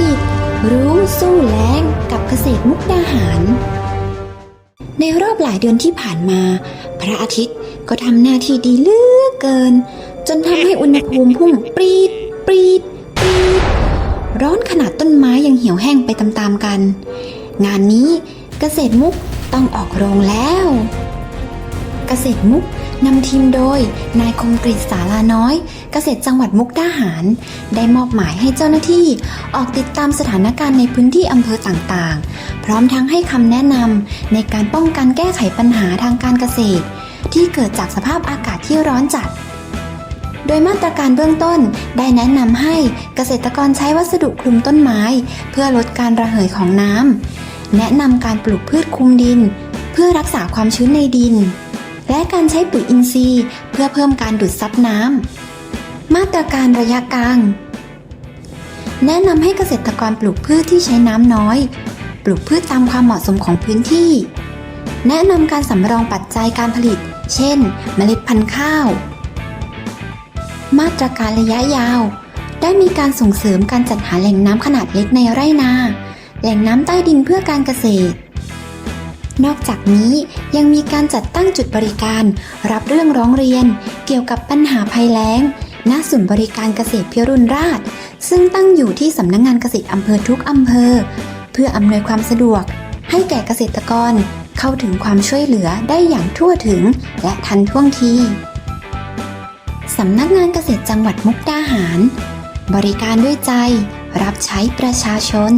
กิจ รู้สู้แล้งกับเกษตรมุกดาหาร ในรอบหลายเดือนที่ผ่านมา พระอาทิตย์ก็ทำหน้าที่ดีเลือกเกิน จนทำให้อุณหภูมิพุ่งปรีดปรีดปรีด ร้อนขนาดต้นไม้ยังเหี่ยวแห้งไปตามๆกัน งานนี้เกษตรมุกต้องออกโรงแล้ว เกษตรมุกนำทีมโดย นายคมกริษสาราน้อย เกษตรจังหวัดมุกดาหาร ได้มอบหมายให้เจ้าหน้าที่ ออกติดตามสถานการณ์ในพื้นที่อำเภอต่างๆ พร้อมทั้งให้คำแนะนำในการป้องกันแก้ไขปัญหาทางการเกษตร ที่เกิดจากสภาพอากาศที่ร้อนจัดโดยมาตรการเบื้องต้นได้แนะนำให้เกษตรกรใช้วัสดุคลุมต้นไม้ เพื่อลดการระเหยของน้ำ แนะนำการปลูกพืชคลุมดิน เพื่อรักษาความชื้นในดิน และการใช้ปุ๋ยอินทรีย์ เพื่อเพิ่มการดูดซับน้ำ มาตรการระยะกลาง แนะนำให้เกษตรกรปลูกพืชที่ใช้น้ำน้อย ปลูกพืชตามความเหมาะสมของพื้นที่ แนะนำการสำรองปัจจัยการผลิต เช่น เมล็ดพันธุ์ข้าว มาตรการระยะยาว ได้มีการส่งเสริมการจัดหาแหล่งน้ำขนาดเล็กในไร่นา แหล่งน้ำใต้ดินเพื่อการเกษตร นอกจากนี้ยังมีการจัดตั้งจุดบริการ รับเรื่องร้องเรียน เกี่ยวกับปัญหาภัยแล้ง ณ ศูนย์บริการเกษตรพิรุณราช ซึ่งตั้งอยู่ที่สำนักงงานเกษตรอำเภอทุกอำเภอ เพื่ออำนวยความสะดวก ให้แก่เกษตรกรเข้าถึงความช่วยเหลือได้อย่างทั่วถึงและทันท่วงทีสำนักงานเกษตรจังหวัดมุกดาหาร บริการด้วยใจ รับใช้ประชาชน